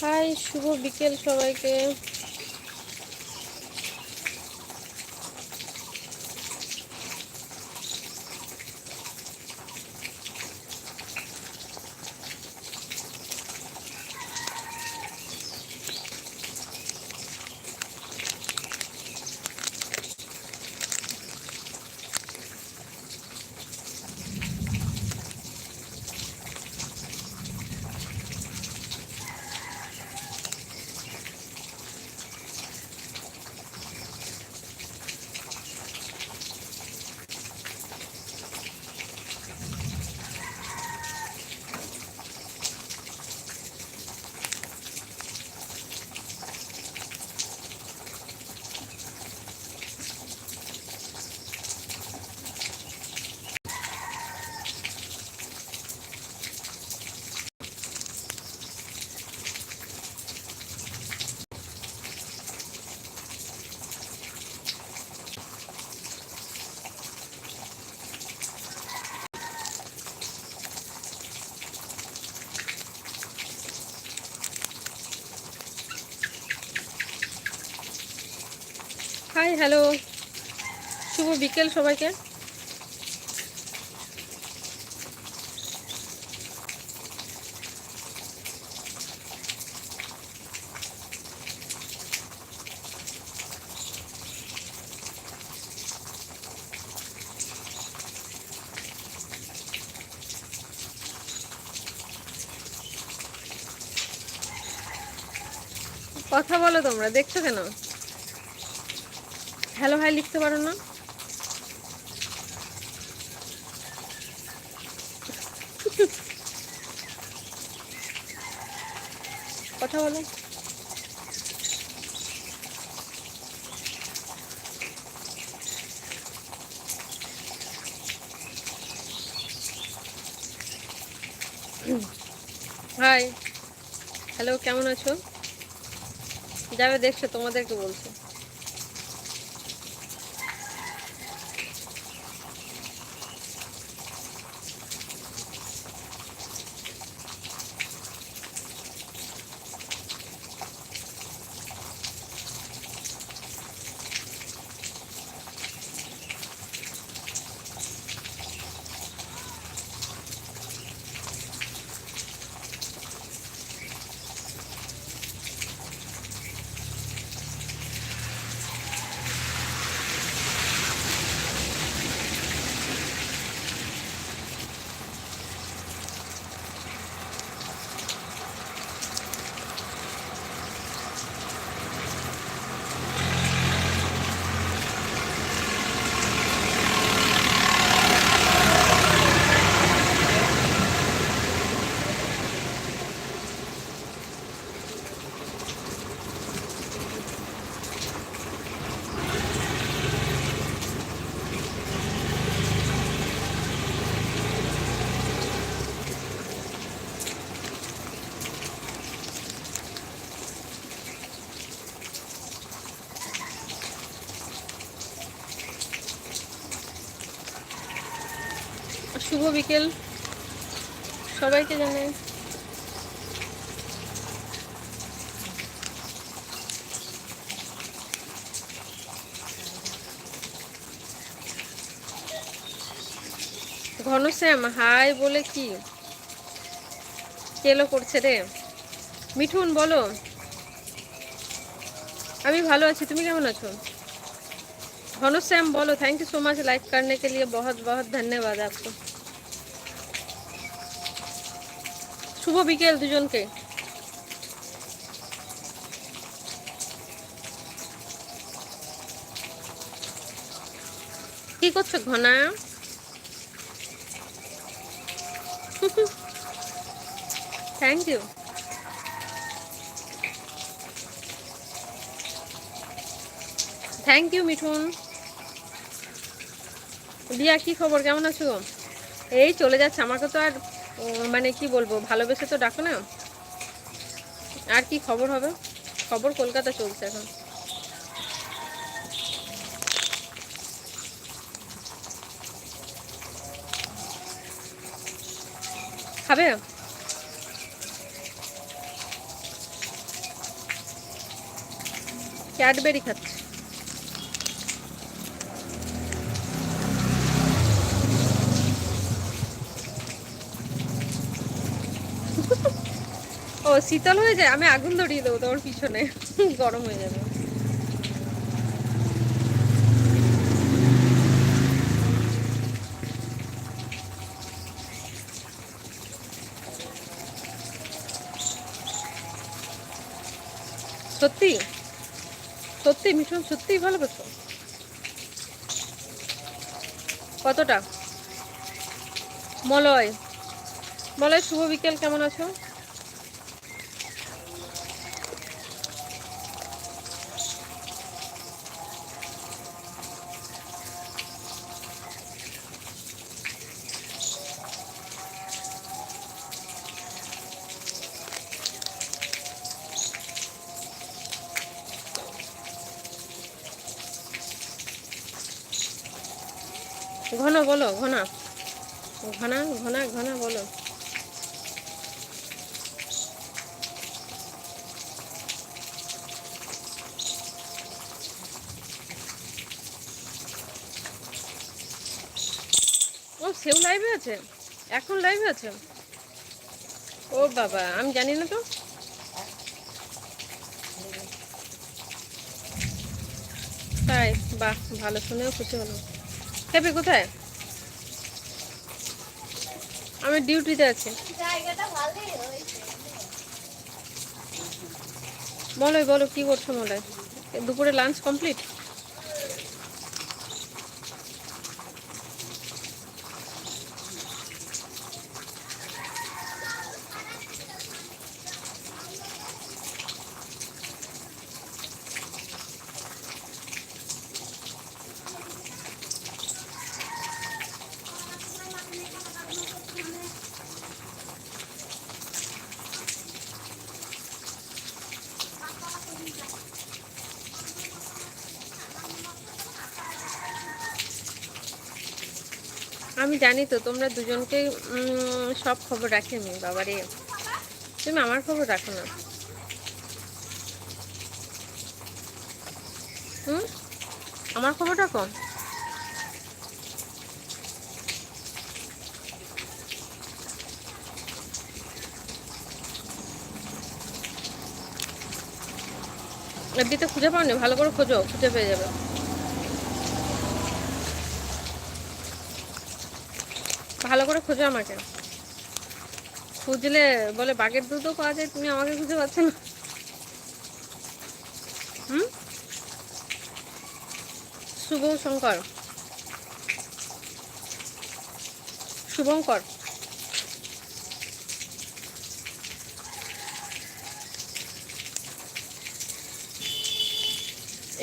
High শুভ বিকেল সবাইকে। Hello. শুভ বিকেল সবাইকে। কথা বলো তোমরা দেখছ কেন? হ্যালো হাই লিখতে পারো না? কথা বলো। হাই হ্যালো কেমন আছো? যাবে দেখছ, তোমাদেরকে বলছো। শুভ বিকেল সবাইকে জানাই ঘনশ্যাম হাই বলে কি কেলো করছে রে মিঠুন বলো আমি ভালো আছি তুমি কেমন আছো घनश्याम बोलो thank you so much like करने के लिए बहुत बहुत धन्यवाद आपको শুভ বিকেল দুজনকে। কি করছ Ghana? Thank you thank you Mithun. Diya, কি খবর? কেমন আছো? এই চলে যাচ্ছে। আমাকে তো আর মানে কি বলব, ভালোবেসে তো ডাকো না। আর কি খবর হবে? খবর কলকাতা চলছে এখন। খাবে? ক্যাডবেরি খাচ্ছে। শীতল হয়ে যায়, আমি আগুন ধরিয়ে দেবো তোমার পিছনে। গরম হয়ে যাবে। সত্যি? সত্যি মিশন সত্যি ভালো ভালোবাসো কতটা? মলয়। মলয়, শুভ বিকেল, কেমন আছো ঘন বলো ঘনা ঘনা ঘনা ঘনা বলো ও সেও লাইভে আছে? এখন লাইভে আছে? ও বাবা আমি জানি না তো। তাই বাহ ভালো শুনেও খুশি হলাম। হ্যাপি কোথায়? আমি ডিউটিতে আছি। বলো বলো কি করছ মলয়? দুপুরে লাঞ্চ কমপ্লিট আমি জানি তো, তোমরা দুজনকে সব খবর রাখি আমি বাবারে। তুমি আমার খবর রাখো না। আমার খবর রাখো? এমনিতে খুঁজে পাওনি? ভালো করে খোঁজো, খুঁজে পেয়ে যাবে ভালো করে খোঁজো আমাকে। খুঁজলে বলে, বাঘের দুধও পাওয়া যায়, তুমি আমাকে খুঁজে পাচ্ছ না। হুম? শুভ শঙ্কর শুভঙ্কর।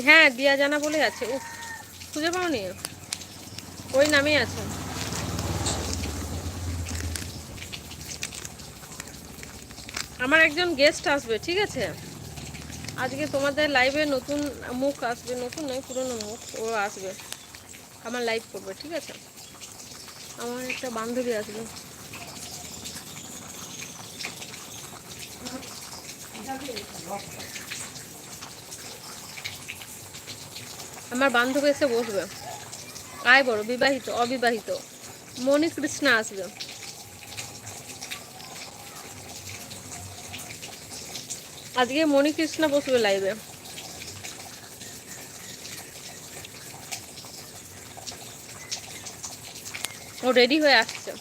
হ্যাঁ দিয়া জানা বলে আছে উফ, খুঁজে পাওনি? ওই নামেই আছে। আমার একজন গেস্ট আসবে, ঠিক আছে? আজকে তোমাদের লাইভে নতুন মুখ আসবে, নতুন নয়, পুরনো মুখ, ও আসবে। আমার লাইভ করবে, ঠিক আছে? আমার একটা বান্ধবী আসবে। আমার বান্ধবী এসে বসবে। আয় বড়, বিবাহিত, অবিবাহিত। মণি কৃষ্ণা আসবে। আজকে মণিকৃষ্ণা বসবে লাইভে ও রেডি হয়ে আসছে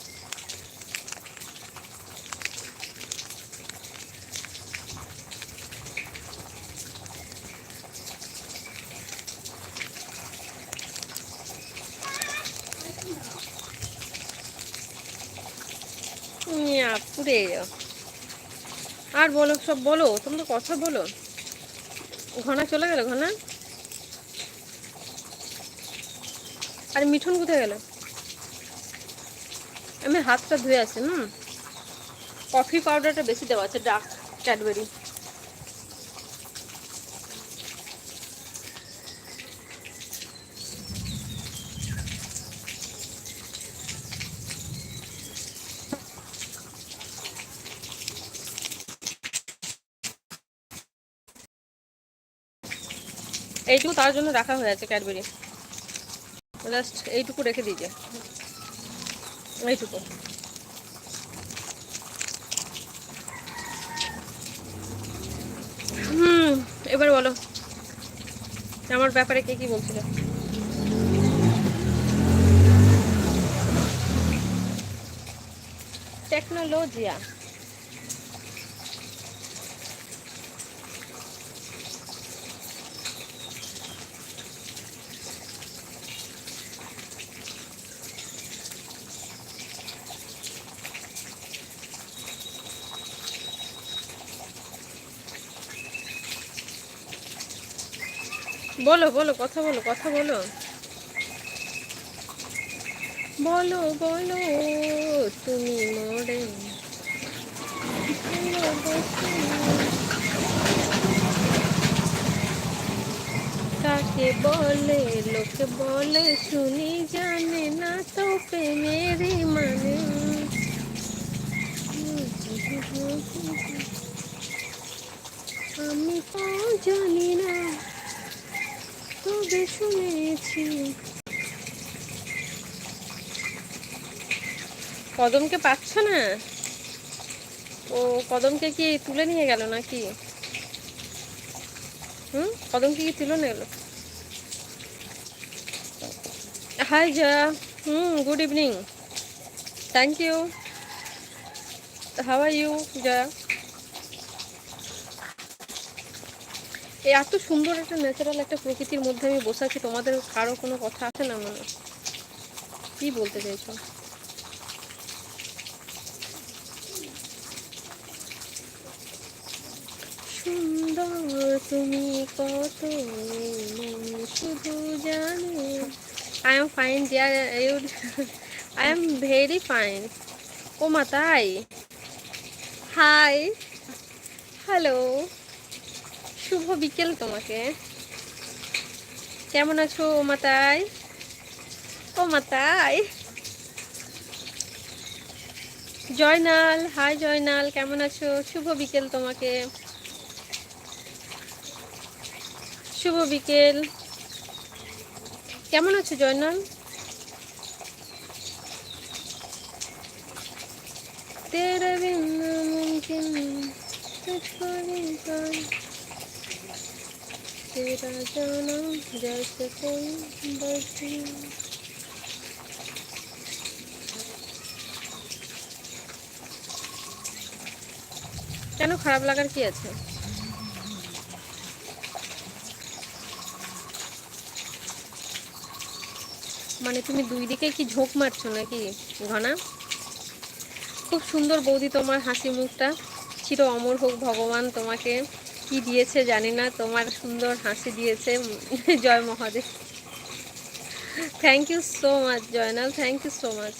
ইয়া, পুড়ে যাও আর বলো, সব বলো তোমাদের কথা বলো। ঘনা চলে গেল, ঘনা। আর মিঠুন কোথায় গেল? আমি হাতটা ধুয়ে আসি হুম? কফি পাউডারটা বেশি দেওয়া আছে, ডার্ক ক্যাডবেরি। এইটুকু তার জন্য রাখা হয়ে আছে ক্যাডবেরি। জাস্ট এইটুকু রেখে দিয়েছে এইটুকু। হুম, এবার বলো, আমার ব্যাপারে কে কি বলছিল? টেকনোলজিয়া। বলো বলো, কথা বলো কথা বলো। বলো বলো, তুমি মোড়ে কাকে বলে, লোক বলে, শুনি জানে না তো প্রেমেরই মানে। আমি তো জানি না তবে শুনেছি? কদমকে পাচ্ছ না? ও কদমকে কি তুলে নিয়ে গেল নাকি? হুম? কদমকে কি তুলে নিয়ে গেল? হাই জা hmm good evening thank you আর ইউ জয়া এই এত সুন্দর একটা ন্যাচারাল একটা প্রকৃতির মধ্যে আমি বসে আছি, তোমাদের কারও কোনো কথা আছে না মনে? কি বলতে চাইছো? সুন্দর তুমি কত শুধু জানে। I am fine dear you I am very fine ও মা তাই? হাই হ্যালো শুভ বিকেল তোমাকে। কেমন আছো, ও মাতাই ও মাতাই জয়নাল, হাই জয়নাল, কেমন আছো? শুভ বিকেল তোমাকে। শুভ বিকেল। কেমন আছো, জয়নাল? তেরা বিন্দু মুমকিন तेरा जाना जैसे कोई बसी কেন খারাপ লাগার কি আছে মানে তুমি দুই দিকে কি ঝোঁক মারছো নাকি ঘনা খুব সুন্দর বৌদি তোমার হাসি মুখটা চির অমর হোক ভগবান তোমাকে কি দিয়েছে জানি না তোমার সুন্দর হাসি দিয়েছে জয় Mahadev thank you so much Joynal thank you so much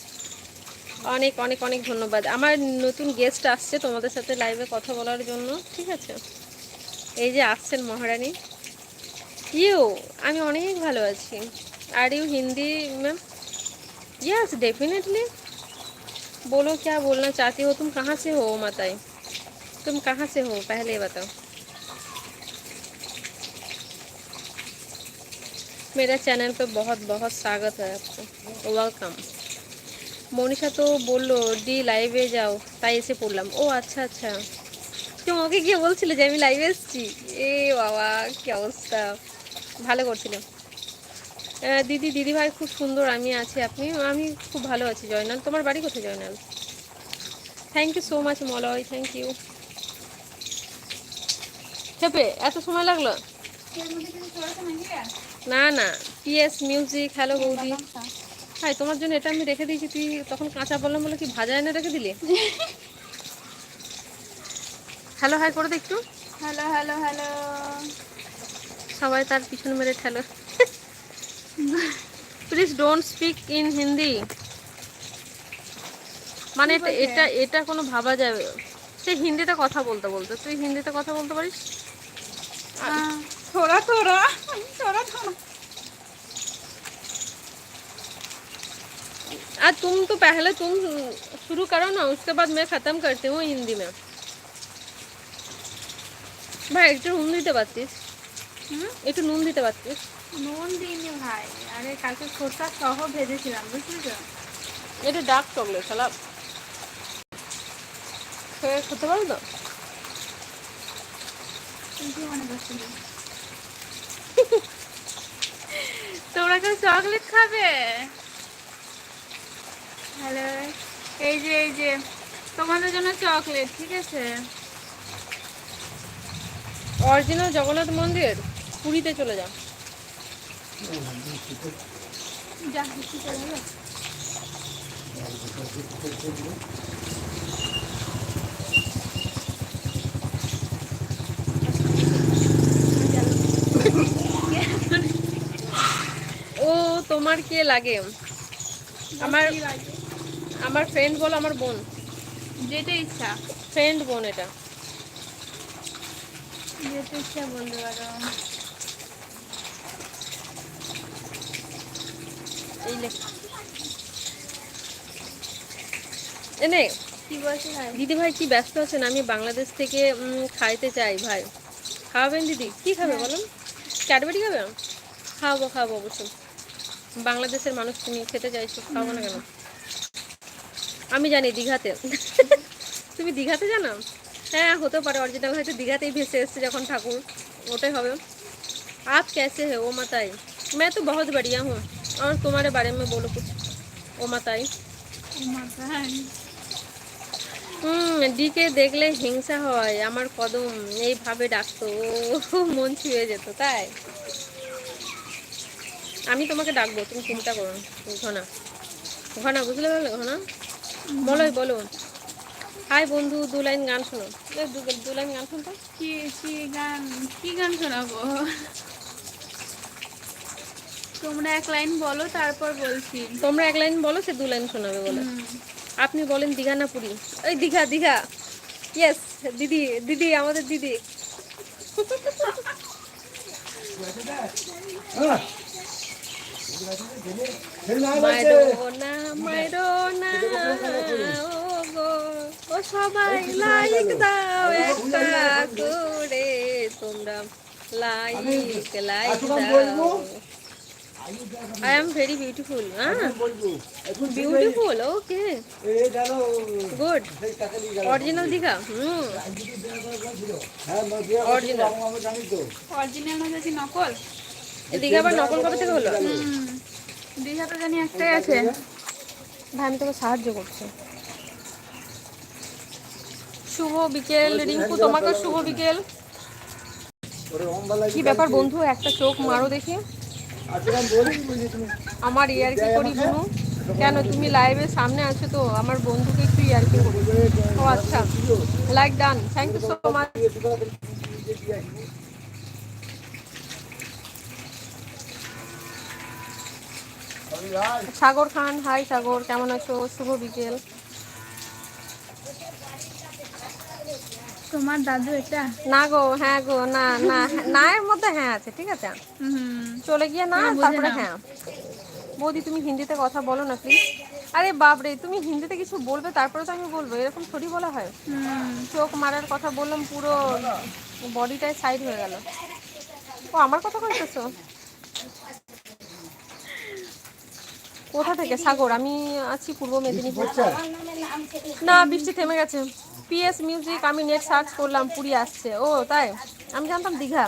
অনেক অনেক অনেক ধন্যবাদ আমার নতুন গেস্ট আসছে তোমাদের সাথে লাইভে কথা বলার জন্য ঠিক আছে এই যে আসছেন মহারানী ইউ আমি অনেক ভালো আছি আর you Hindi ma'am yes definitely बोलो क्या बोलना चाहती हो तुम कहाँ से हो माताई तुम कहाँ से हो पहले बताओ मेरा चैनल पे बहुत बहुत स्वागत है आपको ওয়েলকাম মনীষা তো বললো ডি লাইভে যাও তাই এসে পড়লাম ও আচ্ছা আচ্ছা তুমি ওকে গিয়ে বলছিলে যে আমি লাইভে এসেছি এ বাবা কি অবস্থা ভালো করছিলে আহ, দিদি দিদি ভাই খুব সুন্দর আমি আছি আপনি আমি খুব ভালো আছি জয়নাল তোমার বাড়ি কোথায় Joynal thank you so much Malay thank you খেপে এত সময় লাগলো না না। পিএস মিউজিক হ্যালো বৌদি। হ্যাঁ তোমার জন্য এটা আমি রেখে দিয়েছি তুই তখন কাঁচা বললাম বলে কি ভাজা এনে রেখে দিলি? হ্যালো হাই করে দে একটু। হ্যালো হ্যালো হ্যালো সবাই তার পিছনে মেরে ঠেলো। Please don't speak in Hindi মানে এটা এটা এটা কোনো ভাবা যাবে সে হিন্দিতে কথা বলতে বলতে। তুই হিন্দিতে কথা বলতে পারিস? थोड़ा थोड़ा थोड़ा थोड़ा आज तुम तो पहले तुम शुरू करो ना उसके बाद मैं ख़त्म करती हूँ हिंदी में ভাই একটু হুম দিতে পারতিস হুম একটু নুন দিতে পারতিস নুন দিইনি ভাই আরে কালকে খোসা সহ ভেজেছিলাম বুঝলি তো এটা ডার্ক চকলেট শালা খেয়ে খেতে পারো তো তোমরা কেউ চকলেট খাবে? হ্যালো, এই যে এই যে, তোমাদের জন্য চকলেট, ঠিক আছে? অরিজিনাল জগন্নাথ মন্দির, পুরীতে চলে যা যা কিছু করে দাও। ও তোমার কে লাগে? আমার আমার ফ্রেন্ড বল আমার বোন। যেটা ইচ্ছা। ফ্রেন্ড বোন এটা। যেটা ইচ্ছা বলতে পারো এই লে এনে কি বলছি ভাই? দিদি ভাই কি ব্যস্ত আছেন? আমি বাংলাদেশ থেকে খাইতে চাই ভাই। খাওয়াবেন দিদি? কি খাবে বলুন? ক্যাডবেরি খাবে? খাওয়াবো খাওয়াবো অবশ্যই। বাংলাদেশের মানুষ তুমি খেতে চাইছো খাওয়াবো না কেন আমি জানি দীঘাতে তুমি দীঘাতে জানো হ্যাঁ হতে পারে অরিজিনাল হয়তো দীঘাতেই ভেসে এসছে যখন ঠাকুর ওটাই হবে आप कैसे है ओ माताई मैं तो बहुत बढ़िया हूँ और तुम्हारे बारे में बोलो कुछ ओ माताई মাথায় হুম ডিকে দেখলে হিংসা হয় আমার কদম এইভাবে ডাকতো ও মন ছুঁয়ে যেত তাই আমি তোমাকে ডাকবো তুমি চিন্তা করো ঘনা ঘনা বুঝলে পারলে ঘনা? বলো বলো। হাই বন্ধু দু লাইন গান শোনো। দু লাইন গান শুনতো কি কি গান কি গান শোনাবো? তোমরা এক লাইন বলো তারপর বলছি। তোমরা এক লাইন বলো সে দু লাইন শোনাবে বলে। আপনি বলেন দীঘা না পুরী ওই দীঘা দীঘা। ইয়েস দিদি দিদি আমাদের দিদি। ও গো ও সবাই লাইক দাও একটা করে। তোমরা লাইক লাইক দাও। আই এম ভেরি বিউটিফুল হ্যাঁ? Beautiful okay good original Digha hmm. Original original নকল? ভাই, আমি তোকে সাহায্য করছি। শুভ বিকেল, রিঙ্কু তোমাকে শুভ বিকেল। কি ব্যাপার বন্ধু, একটা চোখ মারো দেখি। আমার ইয়ারকি করি বুনু? কেন, তুমি লাইভের সামনে আছো তো, আমার বন্ধুকে একটু ইয়ারকি করি। ও আচ্ছা like done thank you so much Sagar Khan hi Sagar কেমন আছো? শুভ বিকেল। তোমার দাদু এটা? না গো হ্যাঁ গো না না না এর মধ্যে হ্যাঁ আছে ঠিক আছে? চলে গিয়ে না তারপরে হ্যাঁ। বৌদি তুমি হিন্দিতে কথা বলো না প্লিজ আরে বাপরে তুমি হিন্দিতে কিছু বলবে তারপরে তো আমি বলব এরকম থোড়ি বলা হয়? চোখ মারার কথা বললাম পুরো বডিটাই সাইড হয়ে গেল। ও আমার কথা কইতেছো? কোথা থেকে? সাগর আমি আছি পূর্ব মেদিনীপুর। না বৃষ্টি থেমে গেছে। পিএস মিউজিক আমি নেট সার্চ করলাম পুরী আসছে। ও তাই? আমি জানতাম দীঘা।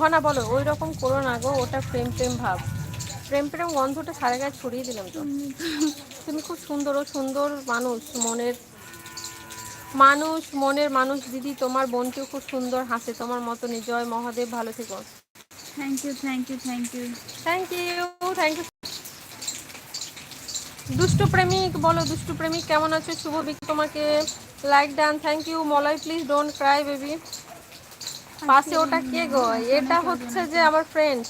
ঘনা বলো ওই রকম করো না গো ওটা প্রেম প্রেম ভাব। প্রেম প্রেম গন্ধটা সারা গায়ে ছড়িয়ে দিলাম তো। তুমি খুব সুন্দর ও সুন্দর মানুষ মনের মানুষ মনের মানুষ। দিদি তোমার বোনকেও খুব সুন্দর হাসে তোমার মতো জয় মহাদেব ভালো থেকো। Thank you thank you thank you thank you thank you দুষ্টু প্রেমিক বলো দুষ্টু প্রেমিক কেমন আছো? শুভ বিক তোমাকে। Like done thank you Malai please don't cry baby পাশে ওটা কে গো? এটা হচ্ছে যে আমার ফ্রেন্ড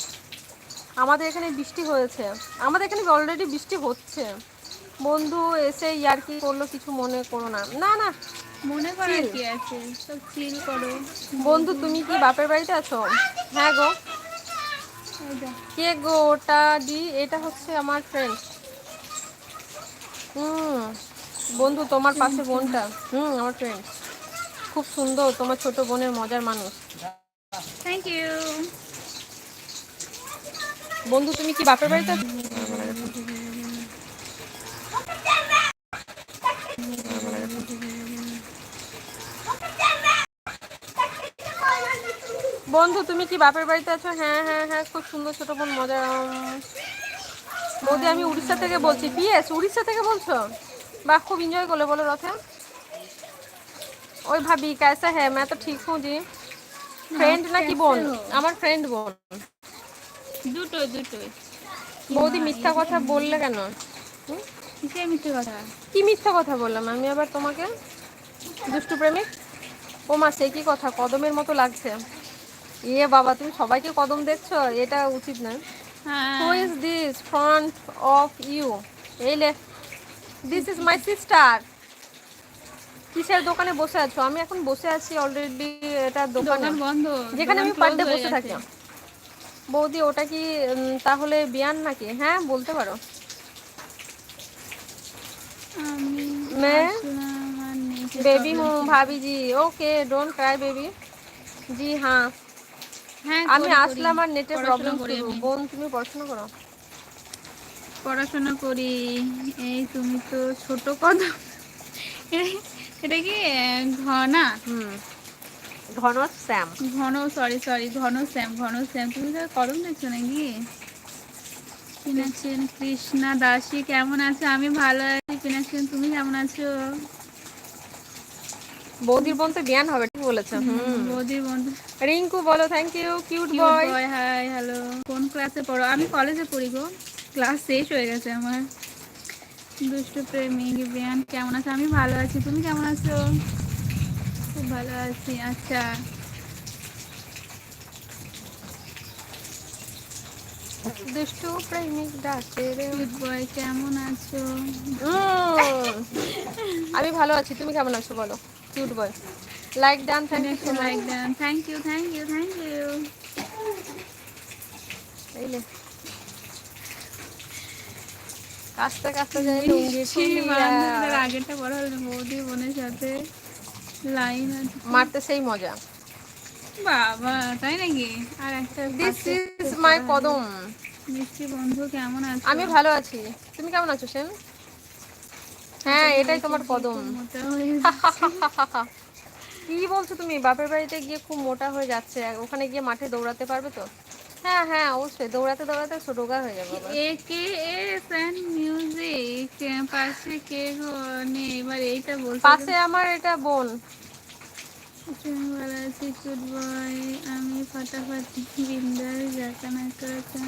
আমাদের এখানে বৃষ্টি হয়েছে। আমাদের এখানে অলরেডি বৃষ্টি হচ্ছে? বন্ধু এসে ইয়ার্কি করল কিছু মনে করো না। না না মনে করার কি আছে? সব চিল করো। বন্ধু তুমি কি বাপের বাড়িতে আছো? হ্যাঁ গো। কে গো ওটা? দি এটা হচ্ছে আমার ফ্রেন্ড হুম। বন্ধু তোমার পাশে বোনটা। হুম আমার ফ্রেন্ড খুব সুন্দর তোমার ছোট বোনের মজার মানুষ। থ্যাংক ইউ বন্ধু তুমি কি বাপের বাড়িতে? বন্ধু তুমি কি বাপের বাড়িতে আছো? হ্যাঁ হ্যাঁ হ্যাঁ খুব সুন্দর ছোট বোন মজা বৌদি আমি উড়িষ্যা থেকে বলছি পিএস উড়িষ্যা থেকে বলছো বাহ খুব এনজয় করলে বলো রথে ওই ভাবি कैसा है मैं तो ठीक हूँ जी ফ্রেন্ড নাকি বোন আমার ফ্রেন্ড বোন দুটোই দুটোই বৌদি মিথ্যা কথা বললে কেন হুম? কিসের মিথ্যে কথা কি মিথ্যা কথা বললাম আমি আবার তোমাকে দুষ্টু প্রেমিক ও মা সে কি কথা কদমের মতো লাগছে ইয়ে বাবা তুমি সবাইকে কদম দেখছো এটা উচিত না হ্যাঁ Who is this front of you এই লে দিস ইজ মাই সিস্টার কিসের দোকানে বসে আছো আমি এখন বসে আছি অলরেডি এটা দোকানে দোকান বন্ধ যেখানে আমি দোকান পার ডে close হয়ে বসে থাকি গেছে। বৌদি ওটা কি উম, তাহলে বিয়ান নাকি হ্যাঁ বলতে পারো আমি मैं আসলাম আর নিচে बेबी problem हूँ ছিল। भाभी जी ओके डोंट क्राई बेबी জি হ্যাঁ হ্যাঁ আমি করি, করি। আসলাম আর নেটের প্রবলেম করি শুরু। বোন তুমি পড়াশোনা করো? পড়াশোনা করি। এই তুমি তো ছোট কদম এটা- কি ঘনা? হুম। ঘন শ্যাম। ঘন সরি সরি ঘন শ্যাম ঘন শ্যাম। তুমি তো কদম দেখছ নাকি কৃষ্ণা দাসী কেমন আছো? আমি ভালো আছি। পিনাক্ষী তুমি কেমন আছো? বৌদির বোন তো বিয়ান হবে ঠিক বলেছে। হুম বৌদির বন্ধু রিঙ্কু বলো thank you cute boy hi hello কোন ক্লাসে পড়ো? আমি কলেজে পড়ি গো। ক্লাস শেষ হয়ে গেছে আমার। দুষ্টু প্রেমিক বিয়ান কেমন আছো? আমি ভালো আছি। তুমি কেমন আছো? খুব ভালো আছি আচ্ছা। দুষ্টু প্রেমিক ডাকে রে। বয় কেমন আছো? আমি ভালো আছি তুমি কেমন আছো বলো? Cute boy like done thank you so like thank you thank you thank you এইলে কাস্তে কাস্তে যাই লুঙ্গি আগেরটা বড় হলো বৌদি বোনের সাথে লাইন মারতে সেই মজা। বাবা তাই নাকি? আর একটা দিস ইজ মাই কদম। মিষ্টি বন্ধু কেমন আছো? আমি ভালো আছি। তুমি কেমন আছো সেন? হ্যাঁ এটাই তোমার কদম। কি বলছো তুমি? বাপের বাড়িতে গিয়ে খুব মোটা হয়ে যাচ্ছে। ওখানে গিয়ে মাঠে দৌড়াতে পারবে তো? হ্যাঁ হ্যাঁ অবশ্যই। দৌড়াতে দৌড়াতে ছোটোগা হয়ে যাবে। A K A fan music পাশে কে গো এবার এইটা বলতে পাশে আমার এটা বোন। ভালো আছি গুড বয় আমি ফাটাফাটি বিন্দার জাকানা কাকা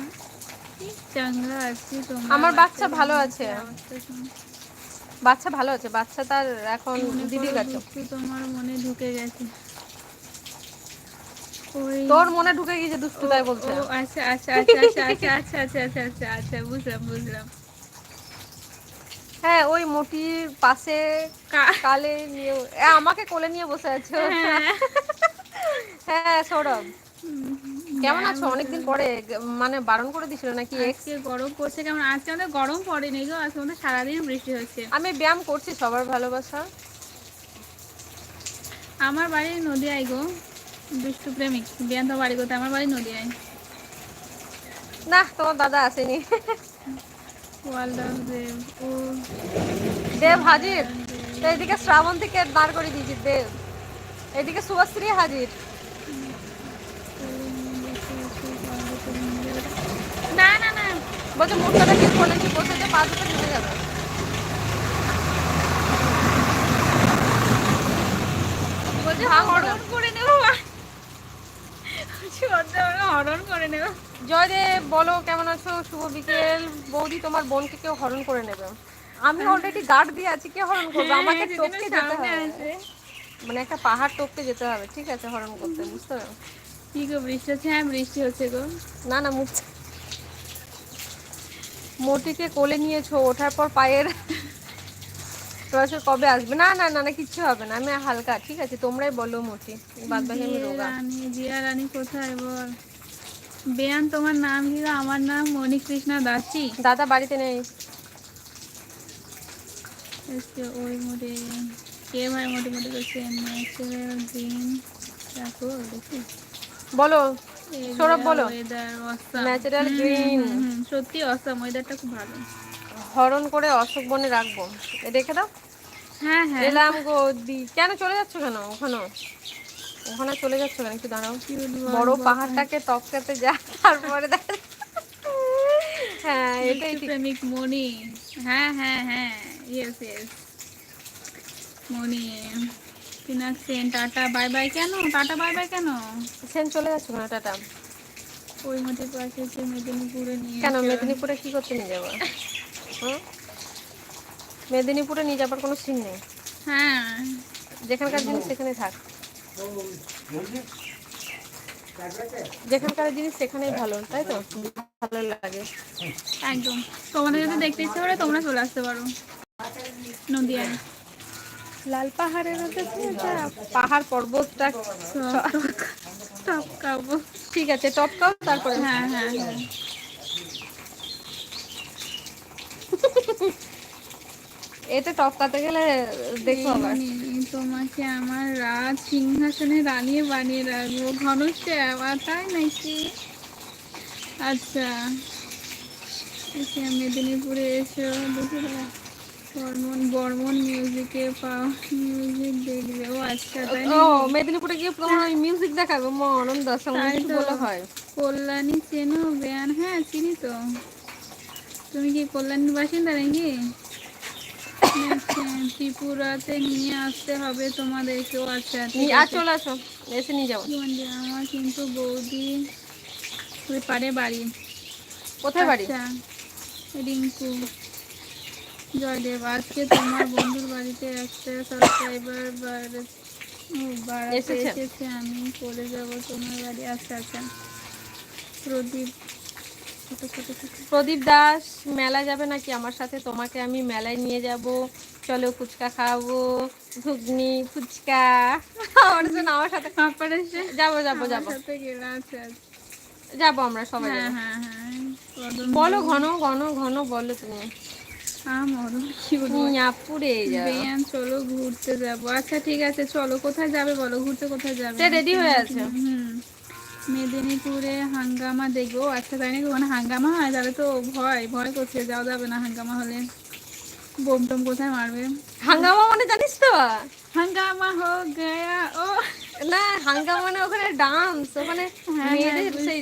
চাঙ্গা আছি তোমার আমার বাচ্চা ভালো আছে। বাচ্চা ভালো আছে বাচ্চা তার এখন মনে দিদির কাছে তোমার মনে ঢুকে গেছে তোর মনে ঢুকে গিয়েছে দুষ্টু তাই বলছে আচ্ছা আচ্ছা আচ্ছা আচ্ছা আচ্ছা আচ্ছা আচ্ছা আচ্ছা আচ্ছা আচ্ছা বুঝলাম বুঝলাম হ্যাঁ ওই মোটির পাশে কা- কালে নিয়ে আমাকে কোলে নিয়ে বসে আছে হ্যাঁ। হ্যাঁ সৌরভ কেমন আছো? অনেকদিন পরে মানে বারণ করে দিছিল নাকি আজকে গরম পড়ছে কেমন? আজকে আমাদের গরম পড়েনি গো আজকে আমাদের সারাদিন বৃষ্টি হচ্ছে আমি ব্যায়াম করছি সবার ভালোবাসা। আমার বাড়ি নদিয়ায় গো দুষ্টু প্রেমিক বিয়ান তো বাড়ি কোথায়? আমার বাড়ি নদিয়ায়। না তোমার দাদা আসেনি। দেব হাজির। তো এদিকে শ্রাবন্তীকে দাঁড় করে দিয়েছি দেব। এদিকে শুভশ্রী হাজির। না না না। বলছে মুখটাকে কোলে নিয়ে বসেছে পা দুটো ঢুকে যাবে। বলছে হরণ করে নেব বলছি, ওর জন্য হরণ করে নেব। জয়দেব বলো কেমন আছো? শুভ বিকেল। বৌদি তোমার বোনকে কেউ হরণ করে নেবে? আমি অলরেডি গার্ড দিয়ে আছি কে হরণ করবে? হ্যাঁ, আমাকে টপকে যেতে হবে। মানে একটা পাহাড় টপকে যেতে হবে। ঠিক আছে হরণ করতে বুঝতে পারো কি গো বৃষ্টি হচ্ছে? হ্যাঁ বৃষ্টি হচ্ছে গো। না না মুখ মোটিকে কোলে নিয়েছো ওঠার পর পায়ের রসে কবে আসবে? না না না না কিচ্ছু হবে না আমি হালকা ঠিক আছে তোমরাই বলো মোটি বাদ বাকি আমি রোগা। জিয়া রানী কোথায় বল? বেয়ান তোমার নাম কি আমার নাম মণিকৃষ্ণা দাসী। দাদা বাড়িতে নেই। ওই মোটে কে ভাই মোটে মোটে করছে গ্রিন দেখো দেখি। বলো সৌরভ বলো। Natural green. সত্যি অসাম ওয়েদারটা খুব ভালো। হরণ করে অশোক বনে রাখব। রেখে দাও। হ্যাঁ হ্যাঁ। এলাম গো দি। কেন চলে যাচ্ছ কেন ওখানে ওখানে চলে যাচ্ছ কেন? একটু দাঁড়াও। বড় পাহাড়টাকে টপকাতে যা তারপরে দেখা। হ্যাঁ এটাই প্রেমিক মনি হ্যাঁ হ্যাঁ হ্যাঁ। ইয়েস ইয়েস মনি পিনাক সেন টাটা বাই বাই কেন? টাটা বাই বাই কেন? সেন চলে যাচ্ছ কেন টাটা ওই মধ্যে যে মেদিনীপুরে নিয়ে কেন মেদিনীপুরে কি করতে নিয়ে যাব মেদিনীপুরে নিয়ে যাবার কোনো সিন নেই। হ্যাঁ। যেখানকার জিনিস সেখানে থাক। যেখানকার জিনিস সেখানেই ভালো তাই তো? ভালো লাগে। একদম। তোমাদের যদি দেখতে ইচ্ছে করে তোমরা চলে আসতে পারো। নদিয়ায়। লাল পাহাড়ের পাহাড় পর্বতটা টপ খাব ঠিক আছে টপকাও তারপরে হ্যাঁ হ্যাঁ হ্যাঁ। এতে টপকাতে গেলে দেখো আবার। তোমাকে আমার রাজ সিংহাসনে রানিয়ে বানিয়ে রাখব। ঘনশ্যাম আবার তাই নাকি? আচ্ছা আচ্ছা, মেদিনীপুরে এসো দুপুরে বর্মন বর্মন মিউজিকে মিউজিক দেখবে। ও আচ্ছা তাই ও মেদিনীপুরে গিয়ে তোমার ওই মিউজিক দেখাবে তাই কিছু। বলে হয়। কল্যাণী চেনো বেয়ান হ্যাঁ চিনি তো। তুমি কি কল্যাণীর বাসিন্দা নাকি? ত্রিপুরাতে নিয়ে আসতে হবে তোমাদেরকে। আচ্ছা। চলে আসো এসে নিয়ে বন্ধু, আমার কিন্তু বৌদি পারে বাড়ি। কোথায় বাড়ি? আচ্ছা, রিঙ্কু জয়দেব আজকে তোমার বন্ধুর বাড়িতে একটা সাবস্ক্রাইবার বাড়াতে এসেছে? আমি চলে যাব তোমার বাড়ি। আচ্ছা আচ্ছা। প্রদীপ প্রদীপ দাস মেলা যাবে নাকি? আমার সাথে তোমাকে আমি মেলায় নিয়ে যাব। চলো ফুচকা খাওয়াবো ঘুগনি ফুচকা। আমার জন্য আমার সাথে যাব যাব যাব। আচ্ছা আচ্ছা। যাব আমরা সবাই হ্যাঁ হ্যাঁ হ্যাঁ। বলো ঘন ঘন ঘন বলো তুমি। চলো ঘুরতে যাব। আচ্ছা ঠিক আছে চলো কোথায় যাবে বলো? ঘুরতে কোথায় যাবে? রেডি হয়ে আছে। মেদিনীপুরে হাঙ্গামা দেখব। আচ্ছা তাই নাকি? মানে হাঙ্গামা? হয় তাহলে তো ভয় ভয় করছে। যাওয়া যাবে না হাঙ্গামা হলে। বোম টোম কোথায় মারবে? হাঙ্গামা মানে জানিস তো? হাঙ্গামা হো গয়া ও। না হাঙ্গামা মানে ওখানে ডান্স ওখানে হ্যাঁ, হ্যাঁ, মেয়েদের সেই।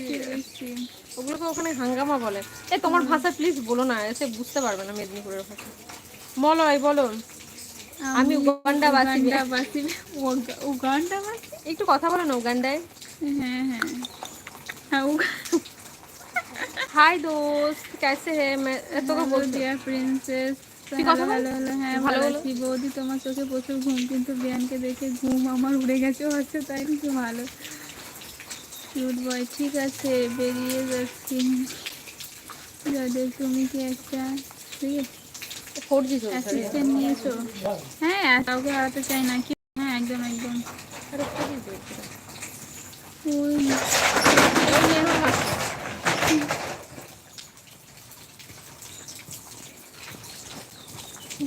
ওগুলোকে ওখানে হাঙ্গামা বলে। এ তোমার ভাষা প্লিজ বলো না এসে বুঝতে পারবে না মেদিনীপুরের ভাষা। বলো এই বলো। আমি উগান্ডা বাসি উগান্ডা বাসি একটু কথা বলো না উগান্ডায়। হ্যাঁ হ্যাঁ। হ্যাঁ হাই দোস্ত কেসে হে? তোকে বলছি। ডিয়ার প্রিন্সেস হ্যাঁ, ভালো ভালো তোমার চোখে প্রচুর ঘুম কিন্তু বিয়ানকে দেখে ঘুম আমার উড়ে গেছে। হচ্ছে তাই কিন্তু ভালো? কিউট বয় ঠিক আছে বেরিয়ে যাচ্ছি। যাদের তুমি কি একটা অ্যাসিস্ট্যান্ট নিয়েছো? হ্যাঁ কাউকে হারাতে চাই না কি? হ্যাঁ একদম একদম। আরে 4G চলছে। ওই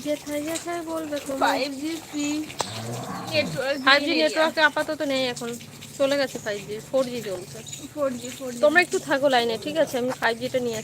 যেথায় যেথায় বলবে five G free network network আপাতত নেই এখন। চলে গেছে ফাইভ জি ফোর জি চলছে। ফোর জি ফোর তোমরা একটু থাকো লাইনে ঠিক আছে? আমি ফাইভ জিটা নিয়ে আসি।